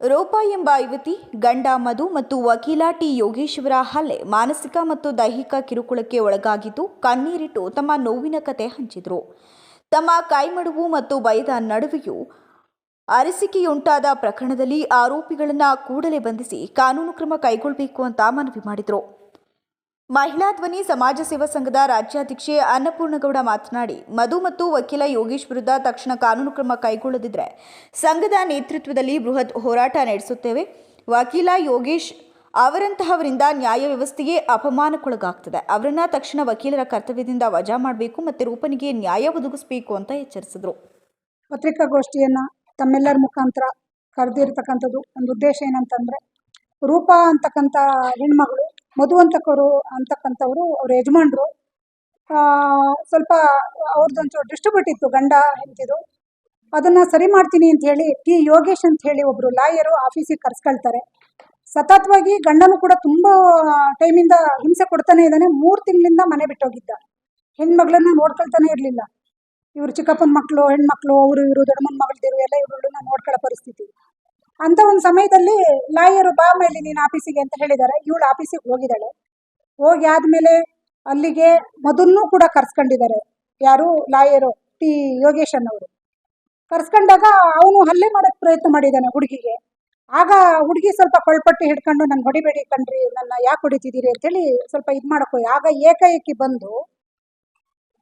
ರೂಪಾ ಎಂಬ ಯುವತಿ, ಗಂಡ ಮಧು ಮತ್ತು ವಕೀಲ ಟಿ ಯೋಗೇಶ್ವರ ಹಲ್ಲೆ ಮಾನಸಿಕ ಮತ್ತು ದೈಹಿಕ ಕಿರುಕುಳಕ್ಕೆ ಒಳಗಾಗಿದ್ದು ಕಣ್ಣೀರಿಟ್ಟು ತಮ್ಮ ನೋವಿನ ಕತೆ ಹಂಚಿದರು. ತಮ್ಮ ಕೈಮಡುವು ಮತ್ತು ಭಯದ ನಡುವೆಯೂ ಅರಸಿಕೆಯುಂಟಾದ ಪ್ರಕರಣದಲ್ಲಿ ಆರೋಪಿಗಳನ್ನು ಕೂಡಲೇ ಬಂಧಿಸಿ ಕಾನೂನು ಕ್ರಮ ಕೈಗೊಳ್ಳಬೇಕು ಅಂತ ಮನವಿ ಮಾಡಿದರು. ಮಹಿಳಾ ಧ್ವನಿ ಸಮಾಜ ಸೇವಾ ಸಂಘದ ರಾಜ್ಯಾಧ್ಯಕ್ಷೆ ಅನ್ನಪೂರ್ಣಗೌಡ ಮಾತನಾಡಿ, ಮಧು ಮತ್ತು ವಕೀಲ ಯೋಗೀಶ್ ವಿರುದ್ಧ ತಕ್ಷಣ ಕಾನೂನು ಕ್ರಮ ಕೈಗೊಳ್ಳದಿದ್ದರೆ ಸಂಘದ ನೇತೃತ್ವದಲ್ಲಿ ಬೃಹತ್ ಹೋರಾಟ ನಡೆಸುತ್ತೇವೆ. ವಕೀಲ ಯೋಗೀಶ್ ಅವರಂತಹವರಿಂದ ನ್ಯಾಯ ವ್ಯವಸ್ಥೆಯೇ ಅಪಮಾನಕ್ಕೊಳಗಾಗ್ತದೆ. ಅವರನ್ನ ತಕ್ಷಣ ವಕೀಲರ ಕರ್ತವ್ಯದಿಂದ ವಜಾ ಮಾಡಬೇಕು ಮತ್ತು ರೂಪನಿಗೆ ನ್ಯಾಯ ಒದಗಿಸಬೇಕು ಅಂತ ಎಚ್ಚರಿಸಿದರು. ಪತ್ರಿಕಾಗೋಷ್ಠಿಯನ್ನು ತಮ್ಮೆಲ್ಲರ ಮುಖಾಂತರ ಕರೆದಿರ್ತಕ್ಕಂಥದ್ದು ಒಂದು ಉದ್ದೇಶ ಏನಂತಂದರೆ, ರೂಪ ಅಂತಕ್ಕಂಥ ಹೆಣ್ಮಗಳು ಮಧು ಅಂತಕ್ಕವರು ಅಂತಕ್ಕಂಥವ್ರು ಅವ್ರ ಯಜಮಾನ್ರು ಸ್ವಲ್ಪ ಅವ್ರದ್ದೊಂಚೂರು ಡಿಸ್ಟ್ರಿಬ್ಯೂಟ್ ಇತ್ತು ಗಂಡ ಹೆಂಡತಿದು. ಅದನ್ನು ಸರಿ ಮಾಡ್ತೀನಿ ಅಂತ ಹೇಳಿ ಟಿ ಯೋಗೇಶ್ ಅಂತ ಹೇಳಿ ಒಬ್ಬರು ಲಾಯರು ಆಫೀಸಿಗೆ ಕರ್ಸ್ಕೊಳ್ತಾರೆ. ಸತತವಾಗಿ ಗಂಡನು ಕೂಡ ತುಂಬ ಟೈಮಿಂದ ಹಿಂಸೆ ಕೊಡ್ತಾನೆ ಇದ್ದಾನೆ. ಮೂರು ತಿಂಗಳಿಂದ ಮನೆ ಬಿಟ್ಟೋಗಿದ್ದ. ಹೆಣ್ಮಗಳನ್ನ ನೋಡ್ಕೊಳ್ತಾನೆ ಇರಲಿಲ್ಲ. ಇವರು ಚಿಕ್ಕಪ್ಪನ ಮಕ್ಕಳು ಹೆಣ್ಮಕ್ಳು, ಅವರು ಇವರು ದೊಡ್ಡಮ್ಮನ ಮಗಳದಿರು ಎಲ್ಲ ಇವ್ರನ್ನ ನೋಡ್ಕೊಳ್ಳೋ ಪರಿಸ್ಥಿತಿ. ಅಂತ ಒಂದು ಸಮಯದಲ್ಲಿ ಲಾಯರು ಬಾ ಮೇಲೆ ನೀನು ಆಫೀಸಿಗೆ ಅಂತ ಹೇಳಿದ್ದಾರೆ ಇವಳು ಆಫೀಸಿಗೆ ಹೋಗಿದ್ದಾಳೆ. ಹೋಗಿ ಆದ್ಮೇಲೆ ಅಲ್ಲಿಗೆ ಮಧುನ್ನೂ ಕೂಡ ಕರ್ಸ್ಕೊಂಡಿದ್ದಾರೆ. ಯಾರು? ಲಾಯರು ಟಿ ಯೋಗೇಶ್ ಅವರು. ಕರ್ಸ್ಕೊಂಡಾಗ ಅವನು ಹಲ್ಲೆ ಮಾಡೋಕ್ಕೆ ಪ್ರಯತ್ನ ಮಾಡಿದ್ದಾನೆ ಹುಡುಗಿಗೆ. ಆಗ ಹುಡುಗಿ ಸ್ವಲ್ಪ ಕೊಳ್ಪಟ್ಟು ಹಿಡ್ಕೊಂಡು ನನ್ನ ಹೊಡಿಬೇಡಿ ಕಣ್ರಿ, ನನ್ನ ಯಾಕೆ ಹೊಡಿತಿದ್ದೀರಿ? ಅಂತೇಳಿ ಸ್ವಲ್ಪ ಇದು ಮಾಡಕೋ ಆಗ ಏಕಾಏಕಿ ಬಂದು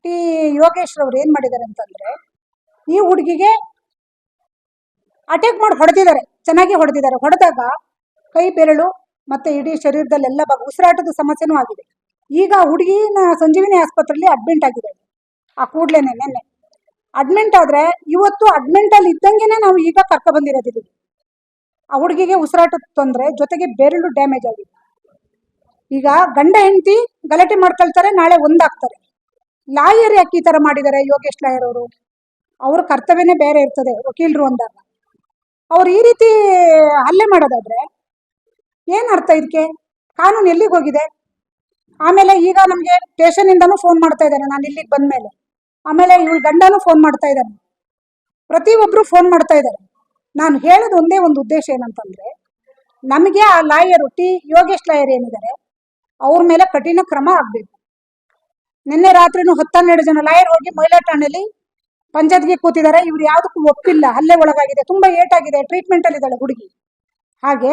ಟಿ ಯೋಗೇಶ್ ಅವ್ರು ಏನ್ ಮಾಡಿದ್ದಾರೆ ಅಂತಂದ್ರೆ, ಈ ಹುಡುಗಿಗೆ ಅಟ್ಯಾಕ್ ಮಾಡಿ ಹೊಡೆದಿದ್ದಾರೆ. ಚೆನ್ನಾಗಿ ಹೊಡೆದಿದ್ದಾರೆ. ಹೊಡೆದಾಗ ಕೈ, ಬೆರಳು ಮತ್ತೆ ಇಡೀ ಶರೀರದಲ್ಲೆಲ್ಲ ಭಾಗ ಉಸಿರಾಟದ ಸಮಸ್ಯೆನೂ ಆಗಿದೆ. ಈಗ ಹುಡುಗಿನ ಸಂಜೀವಿನಿ ಆಸ್ಪತ್ರೆಯಲ್ಲಿ ಅಡ್ಮಿಂಟ್ ಆಗಿದೆ. ಆ ಕೂಡ್ಲೇನೆ ನಿನ್ನೆ. ಅಡ್ಮಿಂಟ್ ಆದ್ರೆ ಇವತ್ತು ಅಡ್ಮಿಂಟ್ ಅಲ್ಲಿ ಇದ್ದಂಗೆನೆ ನಾವು ಈಗ ಕರ್ಕ ಬಂದಿರೋದಿದ್ದೀವಿ ಆ ಹುಡುಗಿಗೆ ಉಸಿರಾಟದ ತೊಂದರೆ, ಜೊತೆಗೆ ಬೆರಳು ಡ್ಯಾಮೇಜ್ ಆಗಿದೆ. ಈಗ ಗಂಡ, ಹೆಂಡತಿ ಗಲಾಟೆ ಮಾಡ್ಕೊಳ್ತಾರೆ, ನಾಳೆ ಒಂದಾಗ್ತಾರೆ. ಲಾಯರ್ ಯಾಕೆ ಈ ತರ ಮಾಡಿದ್ದಾರೆ? ಯೋಗೇಶ್ ಲಾಯರ್ ಅವರು. ಅವ್ರ ಕರ್ತವ್ಯನೇ ಬೇರೆ ಇರ್ತದೆ, ವಕೀಲರು ಅಂದಾಗ. ಅವ್ರು ಈ ರೀತಿ ಹಲ್ಲೆ ಮಾಡೋದಾದ್ರೆ ಏನು ಅರ್ಥ ಇದಕ್ಕೆ ಕಾನೂನು ಎಲ್ಲಿಗೆ ಹೋಗಿದೆ? ಆಮೇಲೆ ಈಗ ನಮಗೆ ಸ್ಟೇಷನಿಂದನೂ ಫೋನ್ ಮಾಡ್ತಾ ಇದ್ದಾರೆ ನಾನು ಇಲ್ಲಿಗೆ ಬಂದ್ಮೇಲೆ. ಆಮೇಲೆ ಇವ್ರ ಗಂಡನೂ ಫೋನ್ ಮಾಡ್ತಾ ಇದ್ದಾರೆ ಪ್ರತಿಯೊಬ್ಬರು ಫೋನ್ ಮಾಡ್ತಾ ಇದ್ದಾರೆ ನಾನು ಹೇಳೋದು ಒಂದೇ ಒಂದು ಉದ್ದೇಶ ಏನಂತಂದ್ರೆ, ನಮಗೆ ಆ ಲಾಯರ್ ಟಿ ಯೋಗೇಶ್ ಲಾಯರ್ ಏನಿದ್ದಾರೆ ಅವ್ರ ಮೇಲೆ ಕಠಿಣ ಕ್ರಮ ಆಗಬೇಕು. ನಿನ್ನೆ ರಾತ್ರಿನೂ ಹತ್ತನ್ನೆರಡು ಜನ ಲಾಯರ್ ಹೋಗಿ ಮಹಿಳಾ ಠಾಣೆಯಲ್ಲಿ ಪಂಚಾಯತ್ಗೆ ಕೂತಿದ್ದಾರೆ. ಇವ್ರು ಯಾವುದಕ್ಕೂ ಒಪ್ಪಿಲ್ಲ. ಹಲ್ಲೆ ಒಳಗಾಗಿದೆ. ತುಂಬಾ ಏಟಾಗಿದೆ. ಟ್ರೀಟ್ಮೆಂಟ್ ಅಲ್ಲಿ ಇದ್ದಾಳೆ ಹುಡುಗಿ. ಹಾಗೆ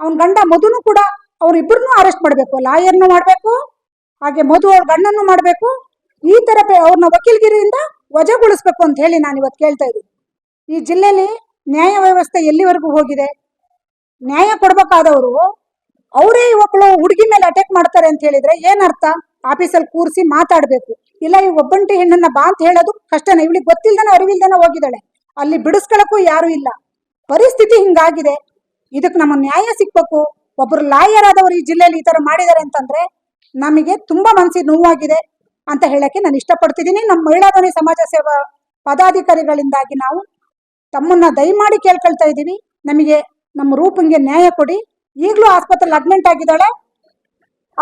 ಅವನ ಗಂಡ ಮಧುನು ಕೂಡ ಅವ್ರಿಬ್ಬರನ್ನೂ ಅರೆಸ್ಟ್ ಮಾಡಬೇಕು. ಲಾಯರ್ನು ಮಾಡಬೇಕು. ಹಾಗೆ ಮಧು ಅವ್ರ ಗಂಡನ್ನು ಮಾಡಬೇಕು. ಈ ತರ ಅವ್ರನ್ನ ವಕೀಲ್ಗಿರಿಯಿಂದ ವಜಾಗೊಳಿಸ್ಬೇಕು ಅಂತ ಹೇಳಿ ನಾನು ಇವತ್ತು ಕೇಳ್ತಾ ಇದ್ದೀನಿ. ಈ ಜಿಲ್ಲೆಯಲ್ಲಿ ನ್ಯಾಯ ವ್ಯವಸ್ಥೆ ಎಲ್ಲಿವರೆಗೂ ಹೋಗಿದೆ? ನ್ಯಾಯ ಕೊಡ್ಬೇಕಾದವರು ಅವರೇ ಒಬ್ಬಳು ಹುಡುಗಿ ಮೇಲೆ ಅಟ್ಯಾಕ್ ಮಾಡ್ತಾರೆ ಅಂತ ಹೇಳಿದ್ರೆ ಏನರ್ಥ ಆಫೀಸಲ್ಲಿ ಕೂರಿಸಿ ಮಾತಾಡ್ಬೇಕು. ಇಲ್ಲ, ಈ ಒಬ್ಬಂಟಿ ಹೆಣ್ಣನ್ನ ಬಾ ಅಂತ ಹೇಳೋದು ಕಷ್ಟನೇ. ಇವಳಿಗೆ ಗೊತ್ತಿಲ್ದನ, ಅರಿವಿಲ್ದನ ಹೋಗಿದ್ದಾಳೆ. ಅಲ್ಲಿ ಬಿಡಿಸ್ಕೊಳಕ್ಕೂ ಯಾರು ಇಲ್ಲ. ಪರಿಸ್ಥಿತಿ ಹಿಂಗಾಗಿದೆ. ಇದಕ್ಕೆ ನಮ್ಮ ನ್ಯಾಯ ಸಿಕ್ಬೇಕು. ಒಬ್ರು ಲಾಯರ್ ಆದವರು ಈ ಜಿಲ್ಲೆಯಲ್ಲಿ ಈ ತರ ಮಾಡಿದ್ದಾರೆ ಅಂತಂದ್ರೆ ನಮಗೆ ತುಂಬಾ ಮನಸ್ಸಿಗೆ ನೋವಾಗಿದೆ ಅಂತ ಹೇಳಕ್ಕೆ ನಾನು ಇಷ್ಟಪಡ್ತಿದ್ದೀನಿ. ನಮ್ಮ ಮಹಿಳಾ ಧ್ವನಿ ಸಮಾಜ ಸೇವಾ ಪದಾಧಿಕಾರಿಗಳಿಂದಾಗಿ ನಾವು ತಮ್ಮನ್ನ ದಯಮಾಡಿ ಕೇಳ್ಕೊಳ್ತಾ ಇದ್ದೀವಿ. ನಮಗೆ ನಮ್ಮ ರೂಪಂಗೆ ನ್ಯಾಯ ಕೊಡಿ. ಈಗಲೂ ಆಸ್ಪತ್ರೆಯಲ್ಲಿ ಅಡ್ಮಿಂಟ್ ಆಗಿದ್ದಾಳೆ.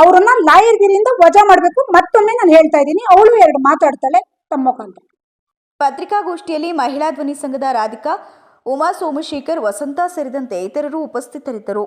ಅವರನ್ನ ಲಾಯರ್ಗಿರಿಯಿಂದ ವಜಾ ಮಾಡಬೇಕು. ಮತ್ತೊಮ್ಮೆ ನಾನು ಹೇಳ್ತಾ ಇದ್ದೀನಿ, ಅವಳು ಎರಡು ಮಾತಾಡ್ತಾಳೆ ತಮ್ಮ ಮುಖಾಂತರ. ಪತ್ರಿಕಾಗೋಷ್ಠಿಯಲ್ಲಿ ಮಹಿಳಾ ಧ್ವನಿ ಸಂಘದ ರಾಧಿಕಾ, ಉಮಾ ಸೋಮಶೇಖರ್, ವಸಂತ ಸೇರಿದಂತೆ ಇತರರು ಉಪಸ್ಥಿತರಿದ್ದರು.